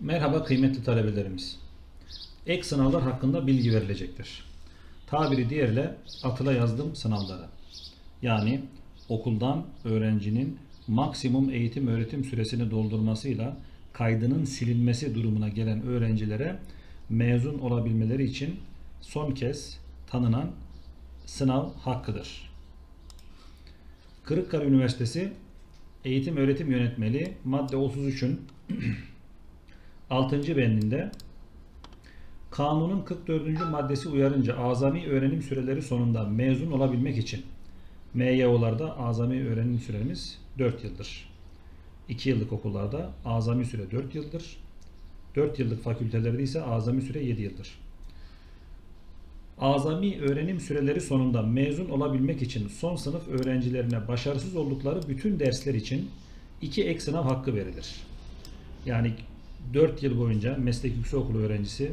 Merhaba kıymetli talebelerimiz. Ek sınavlar hakkında bilgi verilecektir. Tabiri diğerle atıla yazdım sınavlara. Yani okuldan öğrencinin maksimum eğitim öğretim süresini doldurmasıyla kaydının silinmesi durumuna gelen öğrencilere mezun olabilmeleri için son kez tanınan sınav hakkıdır. Kırıkkale Üniversitesi Eğitim Öğretim Yönetmeliği madde 33'ün 6. bendinde kanunun 44. maddesi uyarınca azami öğrenim süreleri sonunda mezun olabilmek için MYO'larda azami öğrenim süremiz 4 yıldır. 2 yıllık okullarda azami süre 4 yıldır. 4 yıllık fakültelerde ise azami süre 7 yıldır. Azami öğrenim süreleri sonunda mezun olabilmek için son sınıf öğrencilerine başarısız oldukları bütün dersler için iki ek sınav hakkı verilir. Yani 4 yıl boyunca meslek yüksekokulu öğrencisi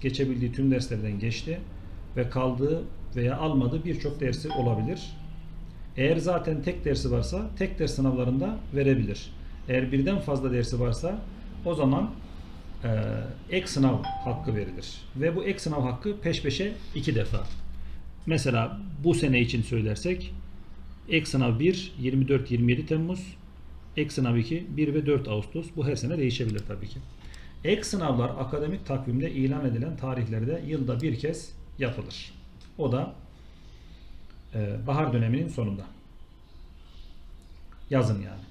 geçebildiği tüm derslerden geçti ve kaldığı veya almadığı birçok dersi olabilir. Eğer zaten tek dersi varsa tek ders sınavlarında verebilir. Eğer birden fazla dersi varsa o zaman e, ek sınav hakkı verilir. Ve bu ek sınav hakkı peş peşe iki defa. Mesela bu sene için söylersek ek sınav 1 24-27 Temmuz Ek sınav 2 1 ve 4 Ağustos. Bu her sene değişebilir tabii ki. Ek sınavlar akademik takvimde ilan edilen tarihlerde yılda bir kez yapılır. O da e, bahar döneminin sonunda. Yazın yani.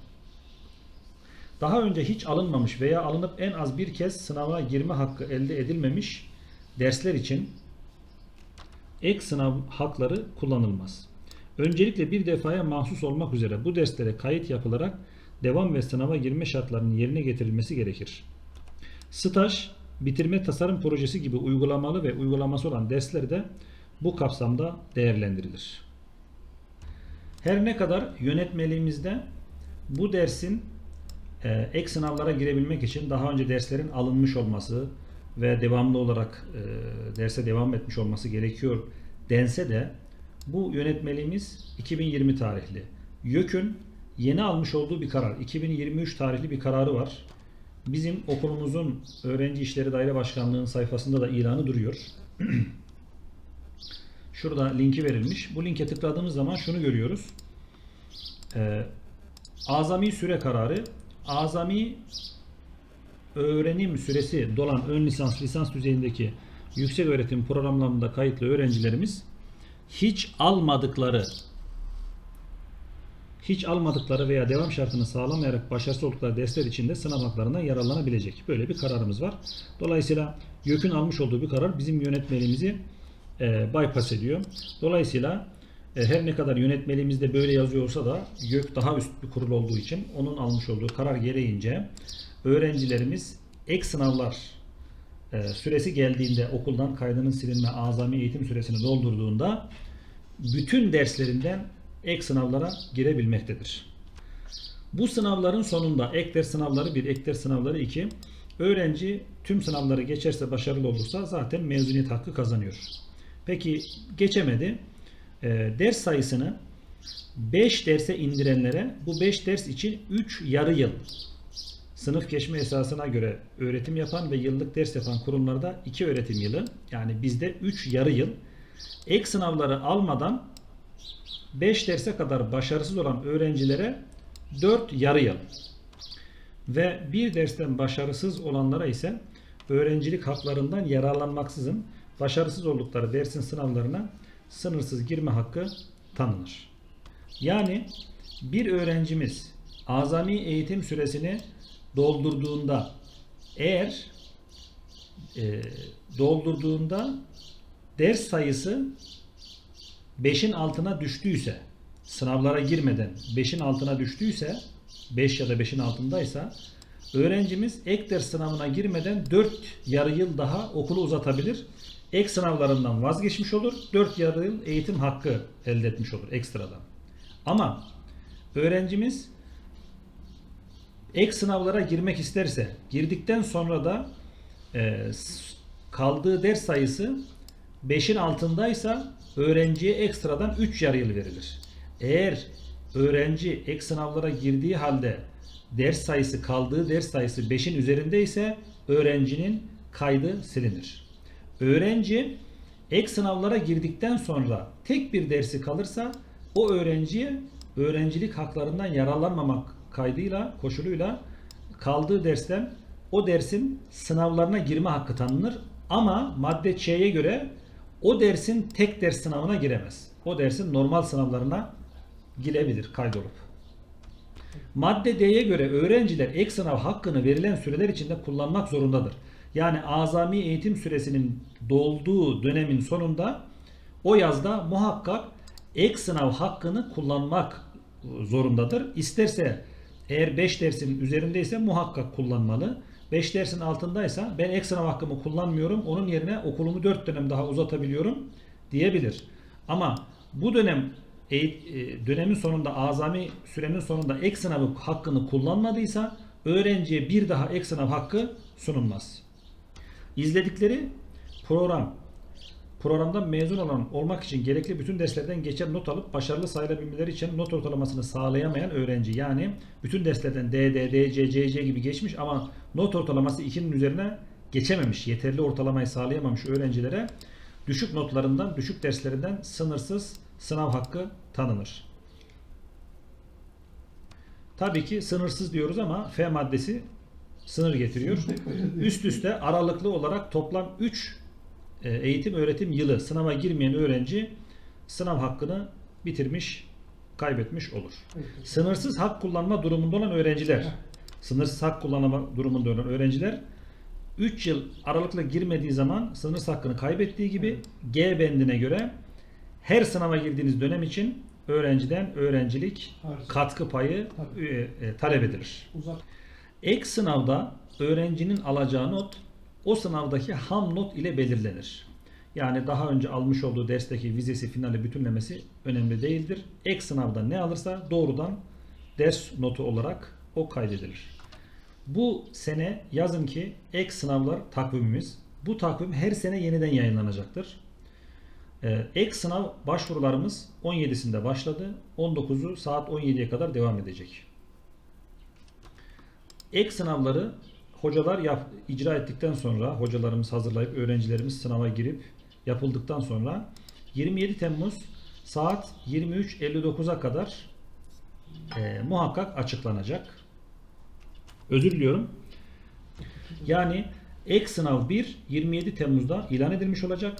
Daha önce hiç alınmamış veya alınıp en az bir kez sınava girme hakkı elde edilmemiş dersler için ek sınav hakları kullanılmaz. Öncelikle bir defaya mahsus olmak üzere bu derslere kayıt yapılarak devam ve sınava girme şartlarının yerine getirilmesi gerekir. Staj, bitirme tasarım projesi gibi uygulamalı ve uygulaması olan dersler de bu kapsamda değerlendirilir. Her ne kadar yönetmeliğimizde bu dersin e, ek sınavlara girebilmek için daha önce derslerin alınmış olması ve devamlı olarak e, derse devam etmiş olması gerekiyor dense de bu yönetmeliğimiz 2020 tarihli. YÖK'ün yeni almış olduğu bir karar. 2023 tarihli bir kararı var. Bizim okulumuzun Öğrenci İşleri Daire Başkanlığı'nın sayfasında da ilanı duruyor. Şurada linki verilmiş. Bu linke tıkladığımız zaman şunu görüyoruz. Ee, azami süre kararı azami öğrenim süresi dolan ön lisans, lisans düzeyindeki yüksek öğretim programlarında kayıtlı öğrencilerimiz hiç almadıkları hiç almadıkları veya devam şartını sağlamayarak başarısız oldukları dersler içinde sınav haklarından yararlanabilecek. Böyle bir kararımız var. Dolayısıyla YÖK'ün almış olduğu bir karar bizim yönetmeliğimizi e, bypass ediyor. Dolayısıyla e, her ne kadar yönetmeliğimizde böyle yazıyor olsa da YÖK daha üst bir kurul olduğu için onun almış olduğu karar gereğince öğrencilerimiz ek sınavlar e, süresi geldiğinde okuldan kaydının silinme azami eğitim süresini doldurduğunda bütün derslerinden ek sınavlara girebilmektedir. Bu sınavların sonunda ek ders sınavları 1, ek ders sınavları 2 öğrenci tüm sınavları geçerse başarılı olursa zaten mezuniyet hakkı kazanıyor. Peki geçemedi. E, ders sayısını 5 derse indirenlere bu 5 ders için 3 yarı yıl sınıf geçme esasına göre öğretim yapan ve yıllık ders yapan kurumlarda 2 öğretim yılı yani bizde 3 yarı yıl ek sınavları almadan 5 derse kadar başarısız olan öğrencilere 4 yarı yıl ve bir dersten başarısız olanlara ise öğrencilik haklarından yararlanmaksızın başarısız oldukları dersin sınavlarına sınırsız girme hakkı tanınır. Yani bir öğrencimiz azami eğitim süresini doldurduğunda eğer e, doldurduğunda ders sayısı 5'in altına düştüyse sınavlara girmeden 5'in altına düştüyse 5 ya da 5'in altındaysa öğrencimiz ek ders sınavına girmeden 4 yarı yıl daha okulu uzatabilir. Ek sınavlarından vazgeçmiş olur. 4 yarı yıl eğitim hakkı elde etmiş olur ekstradan. Ama öğrencimiz ek sınavlara girmek isterse girdikten sonra da e, kaldığı ders sayısı 5'in altındaysa öğrenciye ekstradan 3 yarı yıl verilir. Eğer öğrenci ek sınavlara girdiği halde ders sayısı kaldığı ders sayısı 5'in üzerinde ise öğrencinin kaydı silinir. Öğrenci ek sınavlara girdikten sonra tek bir dersi kalırsa o öğrenciye öğrencilik haklarından yararlanmamak kaydıyla, koşuluyla kaldığı dersten o dersin sınavlarına girme hakkı tanınır. Ama madde Ç'ye göre o dersin tek ders sınavına giremez. O dersin normal sınavlarına girebilir kaydolup. Madde D'ye göre öğrenciler ek sınav hakkını verilen süreler içinde kullanmak zorundadır. Yani azami eğitim süresinin dolduğu dönemin sonunda o yazda muhakkak ek sınav hakkını kullanmak zorundadır. İsterse eğer 5 dersin üzerindeyse muhakkak kullanmalı. 5 dersin altındaysa ben ek sınav hakkımı kullanmıyorum. Onun yerine okulumu 4 dönem daha uzatabiliyorum diyebilir. Ama bu dönem e, dönemin sonunda azami sürenin sonunda ek sınavı hakkını kullanmadıysa öğrenciye bir daha ek sınav hakkı sunulmaz. İzledikleri program programdan mezun olan olmak için gerekli bütün derslerden geçer not alıp başarılı sayılabilmeleri için not ortalamasını sağlayamayan öğrenci yani bütün derslerden D, D, D, C, C, C gibi geçmiş ama not ortalaması 2'nin üzerine geçememiş, yeterli ortalamayı sağlayamamış öğrencilere düşük notlarından, düşük derslerinden sınırsız sınav hakkı tanınır. Tabii ki sınırsız diyoruz ama F maddesi sınır getiriyor. Üst üste aralıklı olarak toplam 3 eğitim öğretim yılı sınava girmeyen öğrenci sınav hakkını bitirmiş, kaybetmiş olur. Sınırsız hak kullanma durumunda olan öğrenciler, sınırsız hak kullanma durumunda olan öğrenciler 3 yıl aralıklı girmediği zaman sınırsız hakkını kaybettiği gibi G bendine göre her sınava girdiğiniz dönem için öğrenciden öğrencilik Harcı. katkı payı e, e, talep edilir. Uzak. Ek sınavda öğrencinin alacağı not o sınavdaki ham not ile belirlenir. Yani daha önce almış olduğu dersteki vizesi, finali, bütünlemesi önemli değildir. Ek sınavda ne alırsa doğrudan ders notu olarak o kaydedilir. Bu sene yazın ki ek sınavlar takvimimiz. Bu takvim her sene yeniden yayınlanacaktır. Ee, ek sınav başvurularımız 17'sinde başladı. 19'u saat 17'ye kadar devam edecek. Ek sınavları hocalar yap, icra ettikten sonra hocalarımız hazırlayıp öğrencilerimiz sınava girip yapıldıktan sonra 27 Temmuz saat 23.59'a kadar e, muhakkak açıklanacak. Özür diliyorum. Yani ek sınav 1 27 Temmuz'da ilan edilmiş olacak.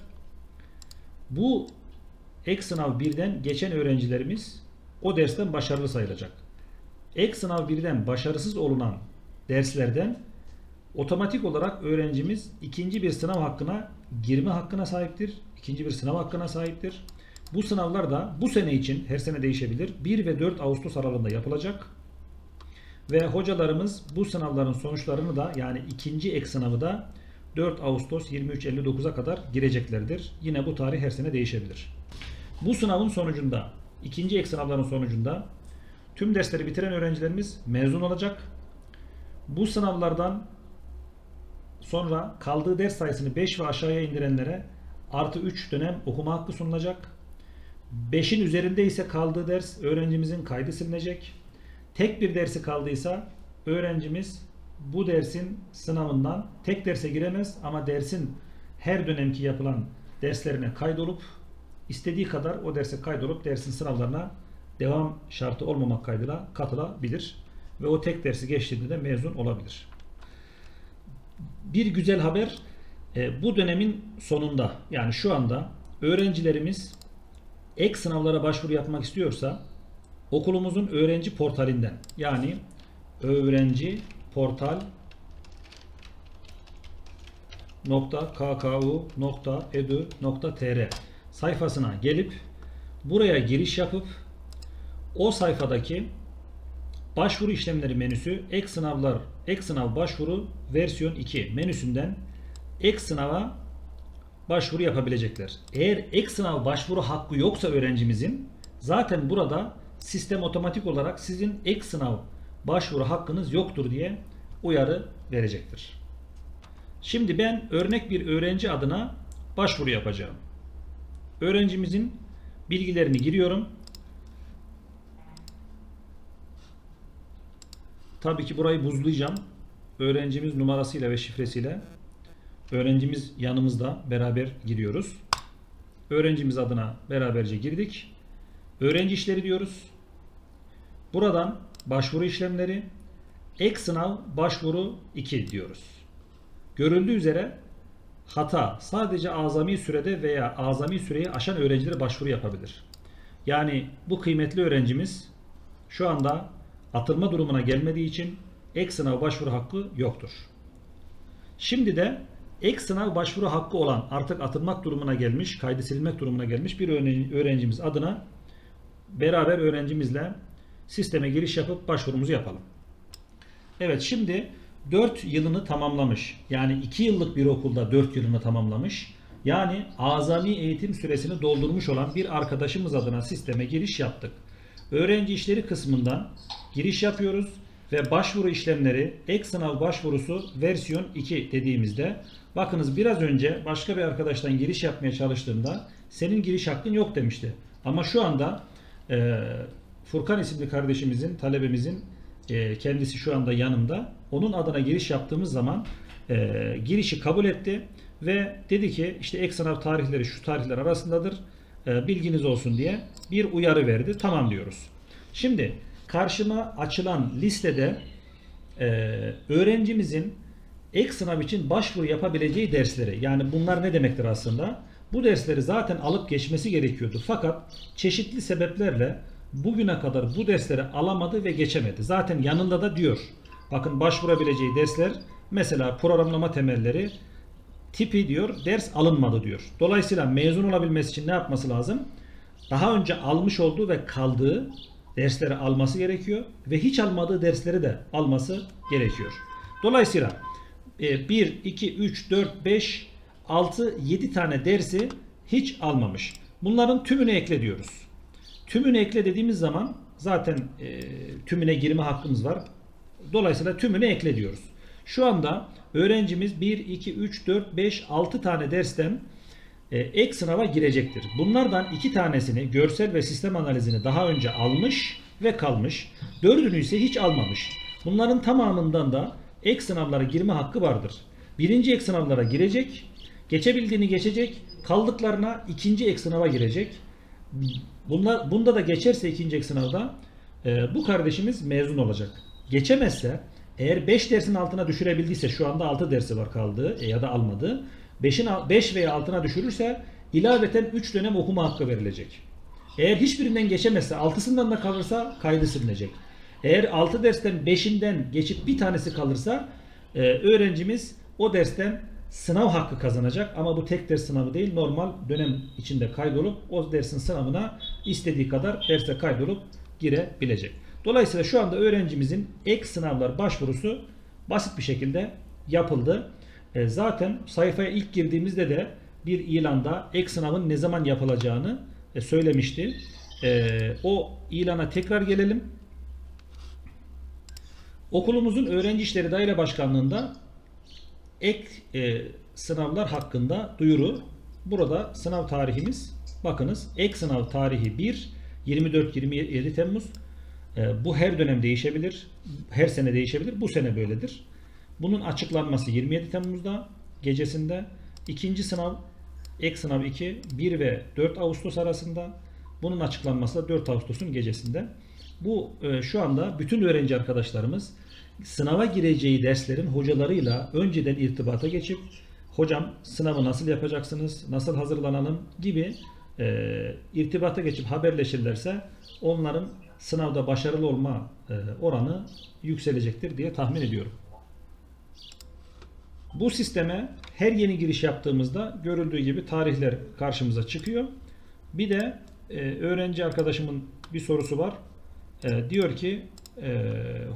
Bu ek sınav 1'den geçen öğrencilerimiz o dersten başarılı sayılacak. Ek sınav 1'den başarısız olunan derslerden otomatik olarak öğrencimiz ikinci bir sınav hakkına girme hakkına sahiptir. İkinci bir sınav hakkına sahiptir. Bu sınavlar da bu sene için her sene değişebilir. 1 ve 4 Ağustos aralığında yapılacak. Ve hocalarımız bu sınavların sonuçlarını da yani ikinci ek sınavı da 4 Ağustos 23.59'a kadar gireceklerdir. Yine bu tarih her sene değişebilir. Bu sınavın sonucunda, ikinci ek sınavların sonucunda tüm dersleri bitiren öğrencilerimiz mezun olacak. Bu sınavlardan sonra kaldığı ders sayısını 5 ve aşağıya indirenlere artı 3 dönem okuma hakkı sunulacak. 5'in üzerinde ise kaldığı ders öğrencimizin kaydı silinecek. Tek bir dersi kaldıysa öğrencimiz bu dersin sınavından tek derse giremez ama dersin her dönemki yapılan derslerine kaydolup istediği kadar o derse kaydolup dersin sınavlarına devam şartı olmamak kaydıyla katılabilir ve o tek dersi geçtiğinde de mezun olabilir. Bir güzel haber e, bu dönemin sonunda yani şu anda öğrencilerimiz ek sınavlara başvuru yapmak istiyorsa okulumuzun öğrenci portalinden yani öğrenci portal kku.edu.tr sayfasına gelip buraya giriş yapıp o sayfadaki başvuru işlemleri menüsü ek sınavlar ek sınav başvuru versiyon 2 menüsünden ek sınava başvuru yapabilecekler. Eğer ek sınav başvuru hakkı yoksa öğrencimizin zaten burada sistem otomatik olarak sizin ek sınav başvuru hakkınız yoktur diye uyarı verecektir. Şimdi ben örnek bir öğrenci adına başvuru yapacağım. Öğrencimizin bilgilerini giriyorum. Tabii ki burayı buzlayacağım. Öğrencimiz numarasıyla ve şifresiyle öğrencimiz yanımızda beraber giriyoruz. Öğrencimiz adına beraberce girdik. Öğrenci işleri diyoruz. Buradan başvuru işlemleri ek sınav başvuru 2 diyoruz. Görüldüğü üzere hata sadece azami sürede veya azami süreyi aşan öğrenciler başvuru yapabilir. Yani bu kıymetli öğrencimiz şu anda atılma durumuna gelmediği için ek sınav başvuru hakkı yoktur. Şimdi de ek sınav başvuru hakkı olan artık atılmak durumuna gelmiş, kaydı silinmek durumuna gelmiş bir öğren- öğrencimiz adına beraber öğrencimizle sisteme giriş yapıp başvurumuzu yapalım. Evet şimdi 4 yılını tamamlamış. Yani 2 yıllık bir okulda 4 yılını tamamlamış. Yani azami eğitim süresini doldurmuş olan bir arkadaşımız adına sisteme giriş yaptık. Öğrenci işleri kısmından giriş yapıyoruz ve başvuru işlemleri ek sınav başvurusu versiyon 2 dediğimizde bakınız biraz önce başka bir arkadaştan giriş yapmaya çalıştığımda senin giriş hakkın yok demişti. Ama şu anda e, Furkan isimli kardeşimizin, talebemizin e, kendisi şu anda yanımda. Onun adına giriş yaptığımız zaman e, girişi kabul etti ve dedi ki işte ek sınav tarihleri şu tarihler arasındadır. E, bilginiz olsun diye bir uyarı verdi. Tamam diyoruz. Şimdi karşıma açılan listede e, öğrencimizin ek sınav için başvuru yapabileceği dersleri yani bunlar ne demektir aslında? Bu dersleri zaten alıp geçmesi gerekiyordu. Fakat çeşitli sebeplerle bugüne kadar bu dersleri alamadı ve geçemedi. Zaten yanında da diyor. Bakın başvurabileceği dersler mesela programlama temelleri tipi diyor ders alınmadı diyor. Dolayısıyla mezun olabilmesi için ne yapması lazım? Daha önce almış olduğu ve kaldığı dersleri alması gerekiyor ve hiç almadığı dersleri de alması gerekiyor. Dolayısıyla e, 1, 2, 3, 4, 5, 6, 7 tane dersi hiç almamış. Bunların tümünü ekle diyoruz. Tümünü ekle dediğimiz zaman zaten e, tümüne girme hakkımız var. Dolayısıyla tümünü ekle diyoruz. Şu anda öğrencimiz 1, 2, 3, 4, 5, 6 tane dersten e, ek sınava girecektir. Bunlardan iki tanesini görsel ve sistem analizini daha önce almış ve kalmış. Dördünü ise hiç almamış. Bunların tamamından da ek sınavlara girme hakkı vardır. Birinci ek sınavlara girecek, geçebildiğini geçecek, kaldıklarına ikinci ek sınava girecek. Bunlar, bunda da geçerse ikinci ek sınavda e, bu kardeşimiz mezun olacak. Geçemezse eğer 5 dersin altına düşürebildiyse şu anda 6 dersi var kaldığı e, ya da almadığı 5'in 5 veya altına düşürürse ilaveten 3 dönem okuma hakkı verilecek. Eğer hiçbirinden geçemezse 6'sından da kalırsa kaydı silinecek. Eğer 6 dersten 5'inden geçip bir tanesi kalırsa e, öğrencimiz o dersten sınav hakkı kazanacak ama bu tek ders sınavı değil normal dönem içinde kaydolup o dersin sınavına istediği kadar derse kaydolup girebilecek. Dolayısıyla şu anda öğrencimizin ek sınavlar başvurusu basit bir şekilde yapıldı. E, zaten sayfaya ilk girdiğimizde de bir ilanda ek sınavın ne zaman yapılacağını e, söylemişti. E, o ilana tekrar gelelim. Okulumuzun Öğrenci İşleri Daire Başkanlığı'nda ek e, sınavlar hakkında duyuru. Burada sınav tarihimiz bakınız ek sınav tarihi 1 24-27 Temmuz. E, bu her dönem değişebilir. Her sene değişebilir. Bu sene böyledir. Bunun açıklanması 27 Temmuz'da gecesinde. ikinci sınav ek sınav 2 1 ve 4 Ağustos arasında. Bunun açıklanması da 4 Ağustos'un gecesinde. Bu e, şu anda bütün öğrenci arkadaşlarımız sınava gireceği derslerin hocalarıyla önceden irtibata geçip hocam sınavı nasıl yapacaksınız, nasıl hazırlanalım gibi e, irtibata geçip haberleşirlerse onların sınavda başarılı olma e, oranı yükselecektir diye tahmin ediyorum. Bu sisteme her yeni giriş yaptığımızda görüldüğü gibi tarihler karşımıza çıkıyor. Bir de e, öğrenci arkadaşımın bir sorusu var. E, diyor ki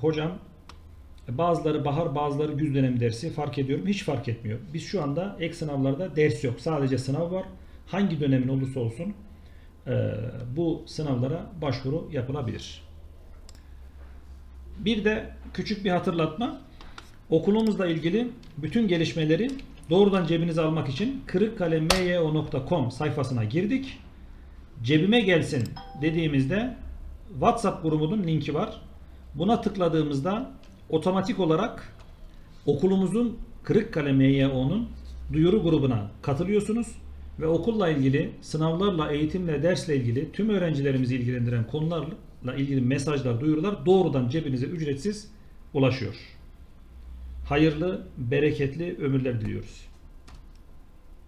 hocam bazıları bahar bazıları güz dönemi dersi fark ediyorum. Hiç fark etmiyor. Biz şu anda ek sınavlarda ders yok. Sadece sınav var. Hangi dönemin olursa olsun bu sınavlara başvuru yapılabilir. Bir de küçük bir hatırlatma. Okulumuzla ilgili bütün gelişmeleri doğrudan cebinize almak için kırıkkalemeyo.com sayfasına girdik. Cebime gelsin dediğimizde WhatsApp grubunun linki var. Buna tıkladığımızda otomatik olarak okulumuzun Kırıkkale MYO'nun duyuru grubuna katılıyorsunuz ve okulla ilgili, sınavlarla, eğitimle, dersle ilgili tüm öğrencilerimizi ilgilendiren konularla ilgili mesajlar, duyurular doğrudan cebinize ücretsiz ulaşıyor. Hayırlı, bereketli ömürler diliyoruz.